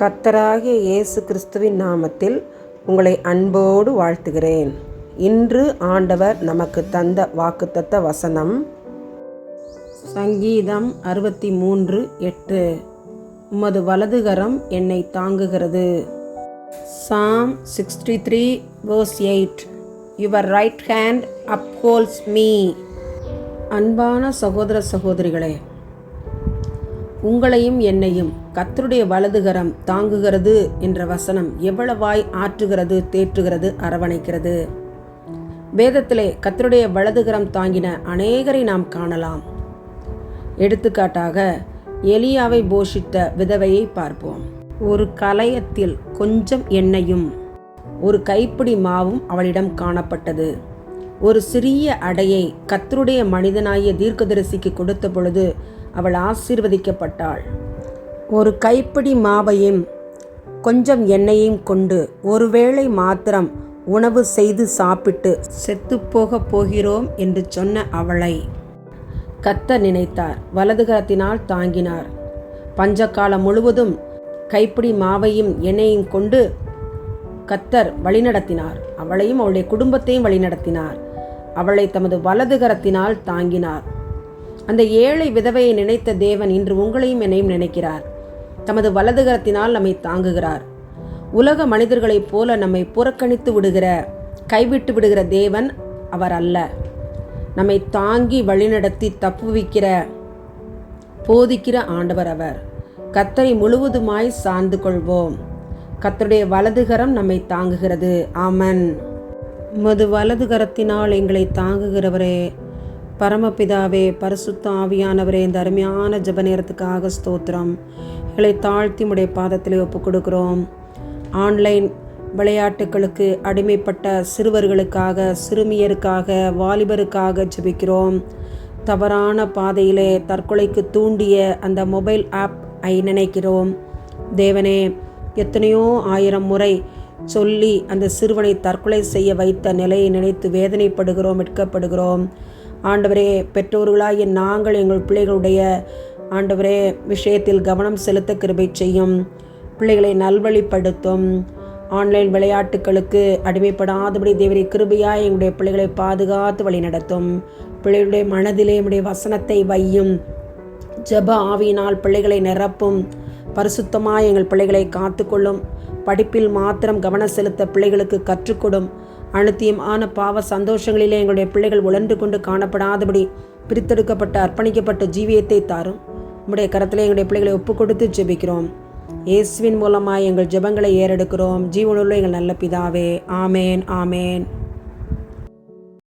கத்தராகிய இயேசு கிறிஸ்துவின் நாமத்தில் உங்களை அன்போடு வாழ்த்துகிறேன். இன்று ஆண்டவர் நமக்கு தந்த வாக்குத்தத்த வசனம் சங்கீதம் அறுபத்தி மூன்று எட்டு. உமது வலதுகரம் என்னை தாங்குகிறது. Psalm sixty three verse eight. Your right hand upholds me. அன்பான சகோதர சகோதரிகளே உங்களையும் என்னையும் கத்தருடைய வலதுகரம் தாங்குகிறது என்ற வசனம் எவ்வளவாய் ஆற்றுகிறது தேற்றுகிறது அரவணைக்கிறது. வேதத்திலே கத்தருடைய வலதுகரம் தாங்கின அநேகரை நாம் காணலாம். எடுத்துக்காட்டாக எலியாவை போஷித்த விதவையை பார்ப்போம். ஒரு கலயத்தில் கொஞ்சம் எண்ணெயும் ஒரு கைப்பிடி மாவும் அவளிடம் காணப்பட்டது. ஒரு சிறிய அடையை கத்தருடைய மனிதனாகிய தீர்க்கதரிசிக்கு கொடுத்த பொழுது அவள் ஆசீர்வதிக்கப்பட்டாள். ஒரு கைப்பிடி மாவையும் கொஞ்சம் எண்ணெயையும் கொண்டு ஒருவேளை மாத்திரம் உணவு செய்து சாப்பிட்டு செத்துப்போக போகிறோம் என்று சொன்ன அவளை கத்த நினைத்தார். வலதுகரத்தினால் தாங்கினார். பஞ்சகாலம் முழுவதும் கைப்பிடி மாவையும் எண்ணெயையும் கொண்டு கத்தர் வழிநடத்தினார். அவளையும் அவளுடைய குடும்பத்தையும் வழிநடத்தினார். அவளை தமது வலது கரத்தினால் தாங்கினார். அந்த ஏழை விதவையை நினைத்த தேவன் இன்று உங்களையும் என்னையும் நினைக்கிறார். தமது வலது கரத்தினால் நம்மை தாங்குகிறார். உலக மனிதர்களைப் போல நம்மை புறக்கணித்து விடுகிற கைவிட்டு விடுகிற தேவன் அவர் அல்ல. நம்மை தாங்கி வழிநடத்தி தப்புவிக்கிற போதிக்கிற ஆண்டவர் அவர். கத்தரை முழுவதுமாய் சார்ந்து கொள்வோம். கத்தருடைய வலதுகரம் நம்மை தாங்குகிறது. ஆமன். மது கரத்தினால் எங்களை தாங்குகிறவரே பரமபிதாவே பரிசுத்த ஆவியானவரே இந்த அருமையான ஜப நேரத்துக்காக ஸ்தோத்திரம். எங்களை தாழ்த்தி உடைய பாதத்தில் ஒப்புக் கொடுக்கிறோம் ஆன்லைன் விளையாட்டுகளுக்கு அடிமைப்பட்ட சிறுவர்களுக்காக சிறுமியருக்காக வாலிபருக்காக ஜெபிக்கிறோம். தவறான பாதையிலே தற்கொலைக்கு தூண்டிய அந்த மொபைல் ஆப் ஐ நினைக்கிறோம். தேவனே எத்தனையோ ஆயிரம் முறை சொல்லி அந்த சிறுவனை தற்கொலை செய்ய வைத்த நிலையை நினைத்து வேதனைப்படுகிறோம் வெட்கப்படுகிறோம். ஆண்டவரே பெற்றோர்களாகிய நாங்கள் எங்கள் பிள்ளைகளுடைய ஆண்டவரே விஷயத்தில் கவனம் செலுத்த கிருபை செய்யும். பிள்ளைகளை நல்வழிப்படுத்தும். ஆன்லைன் விளையாட்டுகளுக்கு அடிமைப்படாதபடி தேவரை கிருபையாய் எங்களுடைய பிள்ளைகளை பாதுகாத்து வழி நடத்தும் பிள்ளைகளுடைய மனதிலே எங்களுடைய வசனத்தை வையும். ஜப ஆவியினால் பிள்ளைகளை நிரப்பும். பரிசுத்தமாக எங்கள் பிள்ளைகளை காத்துக்கொள்ளும். படிப்பில் மாத்திரம் கவனம் செலுத்த பிள்ளைகளுக்கு கற்றுக்கொடும். அனுத்தியமான பாவ சந்தோஷங்களிலே எங்களுடைய பிள்ளைகள் உழன்று கொண்டு காணப்படாதபடி பிரித்தெடுக்கப்பட்ட அர்ப்பணிக்கப்பட்ட ஜீவியத்தை தாரும். உம்முடைய கரத்தில் எங்களுடைய பிள்ளைகளை ஒப்புக் கொடுத்து ஜெபிக்கிறோம். இயேசுவின் மூலமாக எங்கள் ஜெபங்களை ஏறெடுக்கிறோம். ஜீவனுள்ள எங்கள் நல்ல பிதாவே. ஆமேன் ஆமேன்.